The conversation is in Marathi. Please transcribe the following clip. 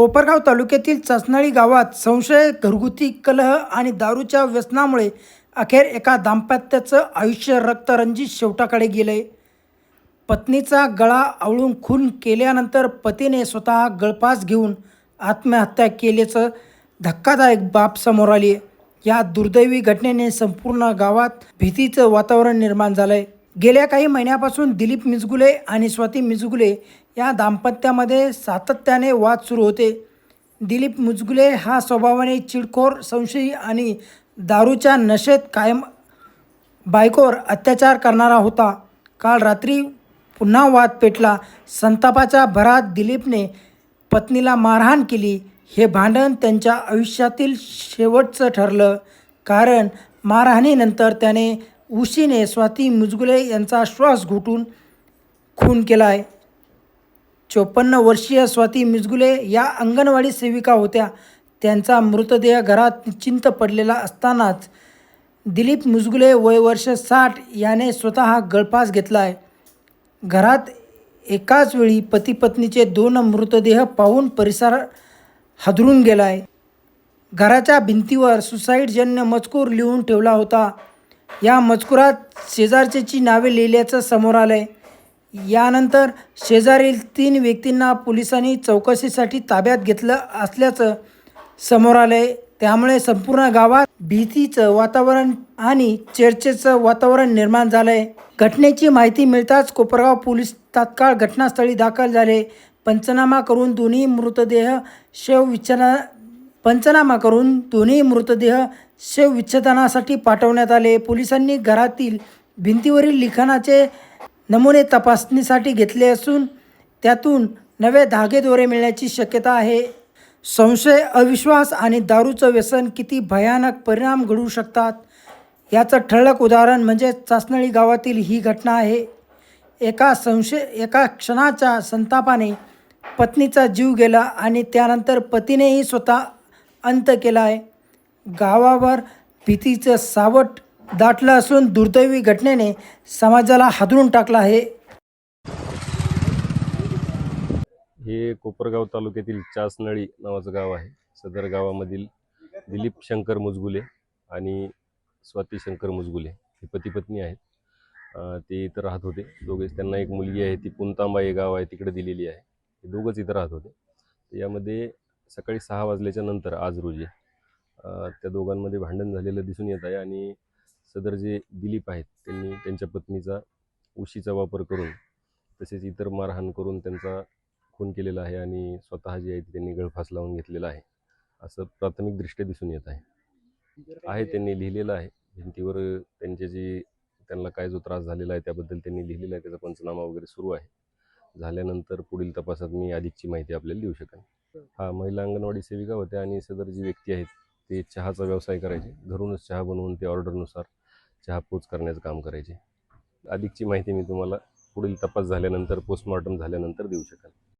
कोपरगाव तालुक्यातील चसनाळी गावात संशय घरगुती कलह आणि दारूच्या व्यसनामुळे अखेर एका दाम्पत्याचं आयुष्य रक्तरंजित शेवटाकडे गेले पत्नीचा गळा आवळून खून केल्यानंतर पतीने स्वतः गळफास घेऊन आत्महत्या केल्याचं धक्कादायक बाब समोर आली आहे या दुर्दैवी घटनेने संपूर्ण गावात भीतीचं वातावरण निर्माण झालं आहे गेल्या काही महिन्यापासून दिलीप मिजगुले आणि स्वाती मिजगुले या दाम्पत्यामध्ये सातत्याने वाद सुरू होते. दिलीप मुजगुले हा स्वभावाने चिडखोर संशयी आणि दारूच्या नशेत कायम बायकोवर अत्याचार करणारा होता. काल रात्री पुन्हा वाद पेटला. संतापाच्या भरात दिलीपने पत्नीला मारहाण केली. हे भांडण त्यांच्या आयुष्यातील शेवटचं ठरलं. कारण मारहाणीनंतर त्याने उशीने स्वाती मुजगुले यांचा श्वास घुटून खून केला आहे चोपन्न वर्षीय स्वाती मिजगुले या अंगणवाडी सेविका होत्या. त्यांचा मृतदेह घरात निश्चिंत पडलेला असतानाच दिलीप मुजगुले वय वर्ष साठ याने स्वतः गळफास घेतला आहे घरात एकाच वेळी पती पत्नीचे दोन मृतदेह पाहून परिसर हादरून गेला आहे घराच्या भिंतीवर सुसाईडजन्य मजकूर लिहून ठेवला होता. या मजकुरात शेजारच्याची नावे लिहिल्याचं समोर आलं आहे यानंतर शेजारील तीन व्यक्तींना पोलिसांनी चौकशीसाठी ताब्यात घेतलं असल्याचं समोर आलं आहे त्यामुळे संपूर्ण गावात भीतीचं वातावरण आणि चर्चेचं वातावरण निर्माण झालं आहे घटनेची माहिती मिळताच कोपरगाव पोलीस तात्काळ घटनास्थळी दाखल झाले. पंचनामा करून दोन्ही मृतदेह शव शवविच्छेदना पंचनामा करून दोन्ही मृतदेह शवविच्छेदनासाठी पाठवण्यात आले. पोलिसांनी घरातील भिंतीवरील लिखाणाचे नमुने तपासणीसाठी घेतले असून त्यातून नवे धागेदोरे मिळण्याची शक्यता आहे. संशय अविश्वास आणि दारूचं व्यसन किती भयानक परिणाम घडू शकतात? याचं ठळक उदाहरण म्हणजे चासनळी गावातील ही घटना आहे. एका संशय एका क्षणाच्या संतापाने पत्नीचा जीव गेला आणि त्यानंतर पतीनेही स्वतः अंत केला आहे. गावावर भीतीचं सावट दाटलं असून दुर्दैवी घटनेने समाजाला हादरून टाकलं आहे. हे कोपरगाव तालुक्यातील चासनळी नावाचं गाव आहे. सदर गावामधील दिलीप शंकर मुजगुले आणि स्वाती शंकर मुजगुले हे पती पत्नी आहेत ते इथं राहत होते. दोघेच त्यांना एक मुलगी आहे ती पुणतांबा हे गाव आहे तिकडे दिलेली आहे. हे दोघंच इथं राहत होते. यामध्ये सकाळी सहा वाजल्याच्या नंतर आज रोजी त्या दोघांमध्ये भांडण झालेलं दिसून येत आहे आणि सदर जे दिलीप आहेत त्यांनी त्यांच्या पत्नीचा उशीचा वापर करून तसेच इतर मारहाण करून त्यांचा खून केलेला आहे आणि स्वतः जे आहे त्यांनी गळफास लावून घेतलेला आहे असं प्राथमिकदृष्ट्या दिसून येत आहे. आहे त्यांनी लिहिलेलं आहे भिंतीवर त्यांचे जे त्यांना काय जो त्रास झालेला आहे त्याबद्दल त्यांनी लिहिलेला आहे त्याचा पंचनामा वगैरे सुरू आहे. झाल्यानंतर पुढील तपासात मी अधिकची माहिती आपल्याला देऊ शकेन. हा महिला अंगणवाडी सेविका होत्या आणि सदर जी व्यक्ती आहेत ते चहाचा व्यवसाय करायचे. घरूनच चहा बनवून ते ऑर्डरनुसार चहा पोच करण्याचं काम करायचे. अधिकची माहिती मी तुम्हाला पुढील तपास झाल्यानंतर पोस्टमॉर्टम झाल्यानंतर देऊ शकेन